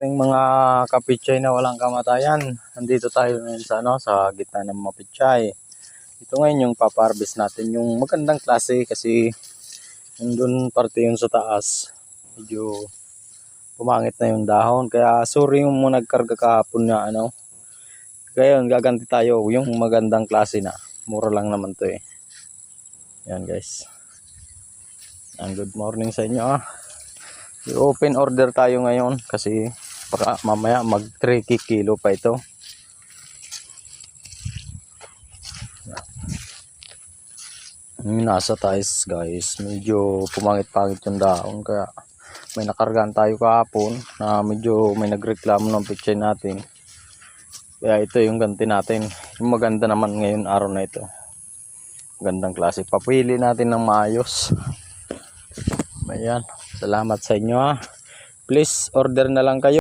Yung mga kapitchay na walang kamatayan, nandito tayo ngayon sa, ano, sa gitna ng mga. Ito ngayon yung paparbis natin, yung magandang klase kasi yung dun parte yun sa taas, medyo pumangit na yung dahon. Kaya sorry yung mga nagkarga kahapon na ano. Yun, gaganti tayo yung magandang klase na. Mura lang naman to eh. Yan guys. Yan, good morning sa inyo ah. I-open order tayo ngayon kasi para mamaya mag 3 kilo pa ito. Yung nasa tais guys, medyo pumangit-pangit yung dahon kaya may nakargaan tayo kahapon na medyo may nagreklamo ng picture natin. Kaya ito yung ganti natin. Yung maganda naman ngayon araw na ito. Gandang klase. Papili natin ng maayos. Ayan. Salamat sa inyo ha. Please order na lang kayo.